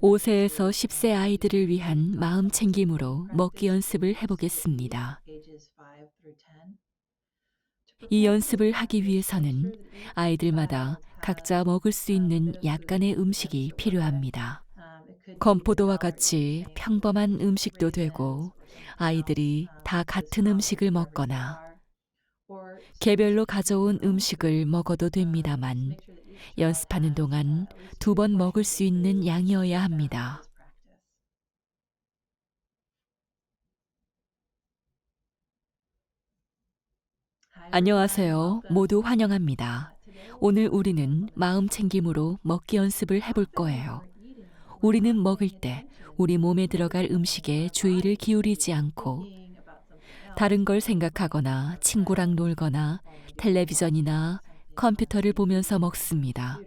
5세에서 10세 아이들을 위한 마음 챙김으로 먹기 연습을 해보겠습니다. 이 연습을 하기 위해서는 아이들마다 각자 먹을 수 있는 약간의 음식이 필요합니다. 건포도와 같이 평범한 음식도 되고 아이들이 다 같은 음식을 먹거나 개별로 가져온 음식을 먹어도 됩니다만 연습하는 동안 두 번 먹을 수 있는 양이어야 합니다. 안녕하세요. 모두 환영합니다. 오늘 우리는 마음 챙김으로 먹기 연습을 해볼 거예요. 우리는 먹을 때 우리 몸에 들어갈 음식에 주의를 기울이지 않고 다른 걸 생각하거나 친구랑 놀거나 텔레비전이나 컴퓨터를 보면서 먹습니다.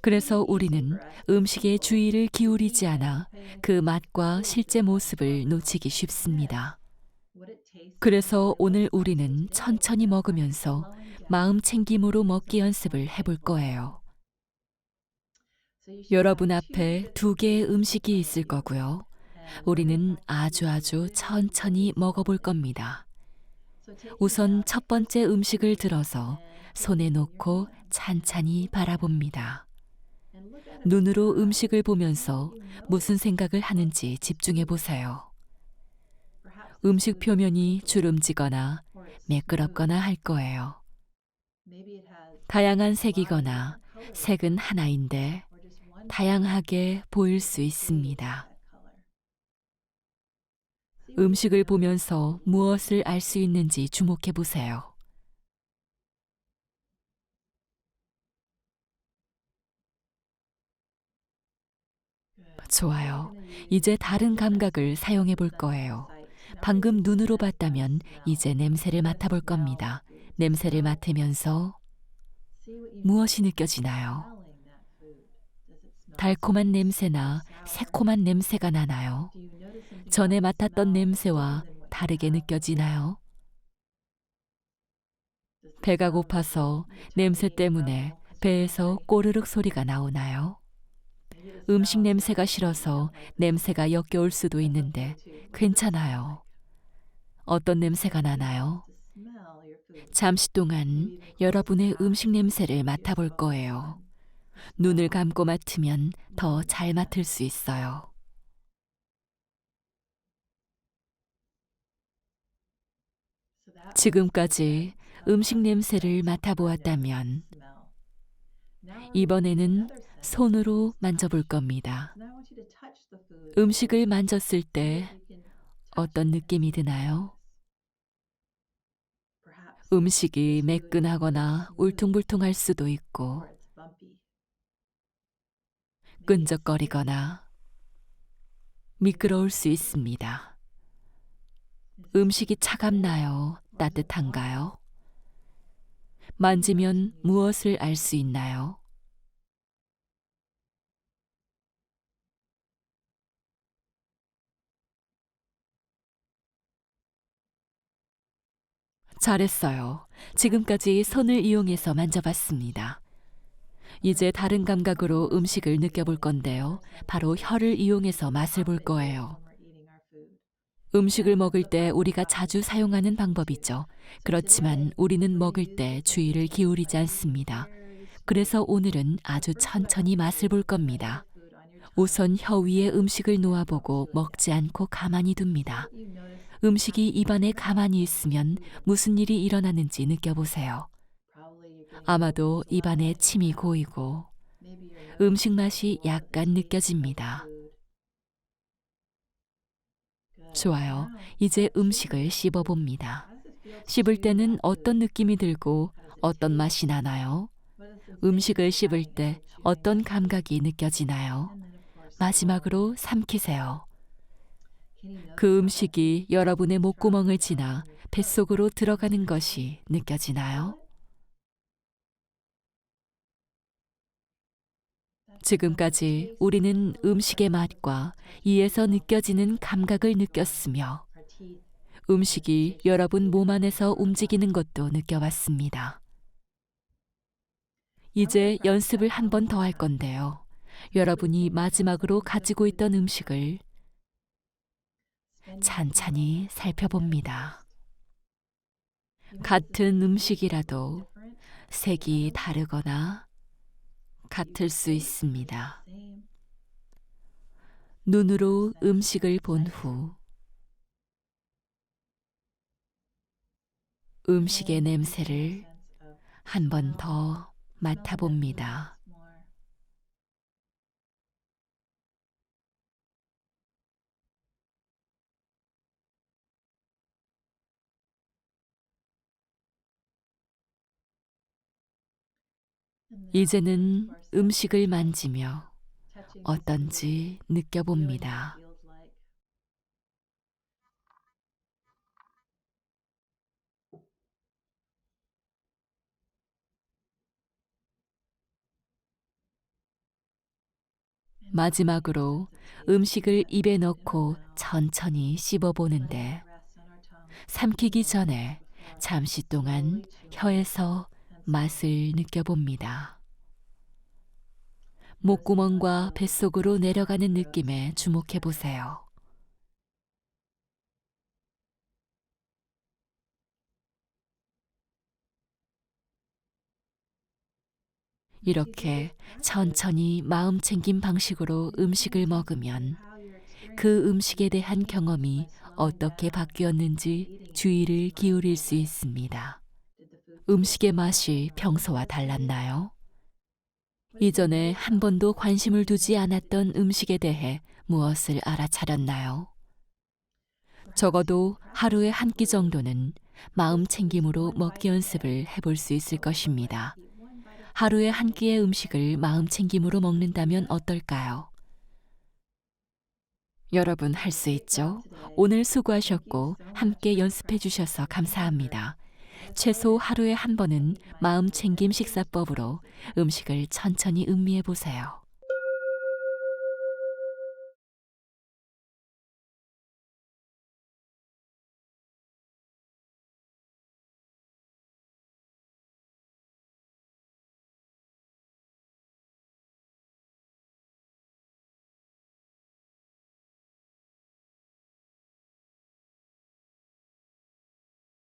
그래서 우리는 음식에 주의를 기울이지 않아 그 맛과 실제 모습을 놓치기 쉽습니다. 그래서 오늘 우리는 천천히 먹으면서 마음 챙김으로 먹기 연습을 해볼 거예요. 여러분 앞에 두 개의 음식이 있을 거고요. 우리는 아주 아주 천천히 먹어볼 겁니다. 우선 첫 번째 음식을 들어서 손에 놓고 찬찬히 바라봅니다. 눈으로 음식을 보면서 무슨 생각을 하는지 집중해 보세요. 음식 표면이 주름지거나 매끄럽거나 할 거예요. 다양한 색이거나 색은 하나인데 다양하게 보일 수 있습니다. 음식을 보면서 무엇을 알 수 있는지 주목해 보세요. 좋아요. 이제 다른 감각을 사용해 볼 거예요. 방금 눈으로 봤다면 이제 냄새를 맡아볼 겁니다. 냄새를 맡으면서 무엇이 느껴지나요? 달콤한 냄새나 새콤한 냄새가 나나요? 전에 맡았던 냄새와 다르게 느껴지나요? 배가 고파서 냄새 때문에 배에서 꼬르륵 소리가 나오나요? 음식 냄새가 싫어서 냄새가 역겨울 수도 있는데 괜찮아요. 어떤 냄새가 나나요? 잠시 동안 여러분의 음식 냄새를 맡아볼 거예요. 눈을 감고 맡으면 더 잘 맡을 수 있어요. 지금까지 음식 냄새를 맡아보았다면 이번에는 손으로 만져볼 겁니다. 음식을 만졌을 때 어떤 느낌이 드나요? 음식이 매끈하거나 울퉁불퉁할 수도 있고 끈적거리거나 미끄러울 수 있습니다. 음식이 차갑나요? 따뜻한가요? 만지면 무엇을 알 수 있나요? 잘했어요. 지금까지 손을 이용해서 만져봤습니다. 이제 다른 감각으로 음식을 느껴볼 건데요. 바로 혀를 이용해서 맛을 볼 거예요. 음식을 먹을 때 우리가 자주 사용하는 방법이죠. 그렇지만 우리는 먹을 때 주의를 기울이지 않습니다. 그래서 오늘은 아주 천천히 맛을 볼 겁니다. 우선 혀 위에 음식을 놓아보고 먹지 않고 가만히 둡니다. 음식이 입안에 가만히 있으면 무슨 일이 일어나는지 느껴보세요. 아마도 입안에 침이 고이고 음식 맛이 약간 느껴집니다. 좋아요. 이제 음식을 씹어봅니다. 씹을 때는 어떤 느낌이 들고 어떤 맛이 나나요? 음식을 씹을 때 어떤 감각이 느껴지나요? 마지막으로 삼키세요. 그 음식이 여러분의 목구멍을 지나 뱃속으로 들어가는 것이 느껴지나요? 지금까지 우리는 음식의 맛과 이에서 느껴지는 감각을 느꼈으며 음식이 여러분 몸 안에서 움직이는 것도 느껴봤습니다. 이제 연습을 한 번 더 할 건데요. 여러분이 마지막으로 가지고 있던 음식을 찬찬히 살펴봅니다. 같은 음식이라도 색이 다르거나 같을 수 있습니다. 눈으로 음식을 본 후 음식의 냄새를 한 번 더 맡아봅니다. 이제는 음식을 만지며 어떤지 느껴봅니다. 마지막으로 음식을 입에 넣고 천천히 씹어보는데 삼키기 전에 잠시 동안 혀에서 맛을 느껴봅니다. 목구멍과 뱃속으로 내려가는 느낌에 주목해 보세요. 이렇게 천천히 마음 챙김 방식으로 음식을 먹으면 그 음식에 대한 경험이 어떻게 바뀌었는지 주의를 기울일 수 있습니다. 음식의 맛이 평소와 달랐나요? 이전에 한 번도 관심을 두지 않았던 음식에 대해 무엇을 알아차렸나요? 적어도 하루에 한 끼 정도는 마음 챙김으로 먹기 연습을 해볼 수 있을 것입니다. 하루에 한 끼의 음식을 마음 챙김으로 먹는다면 어떨까요? 여러분 할 수 있죠? 오늘 수고하셨고 함께 연습해 주셔서 감사합니다. 최소 하루에 한 번은 마음 챙김 식사법으로 음식을 천천히 음미해 보세요.